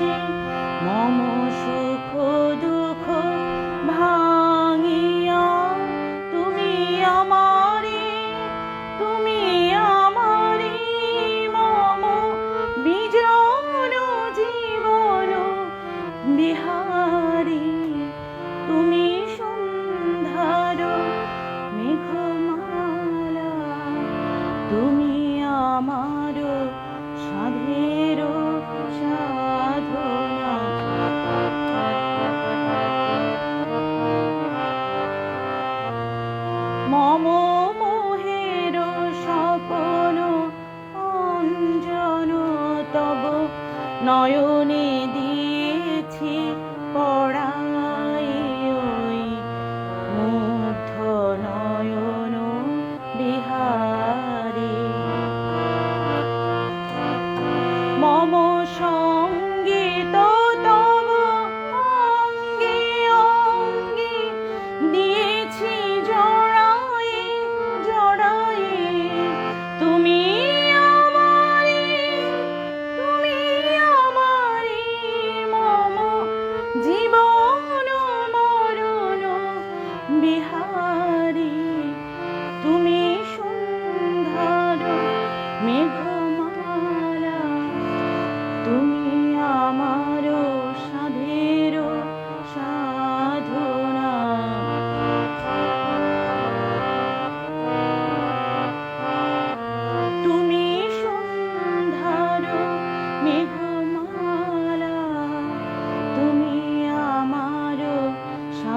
Thank you. মম মোহের সপন অঞ্জন তব নয়নে দিয়েছি পড়া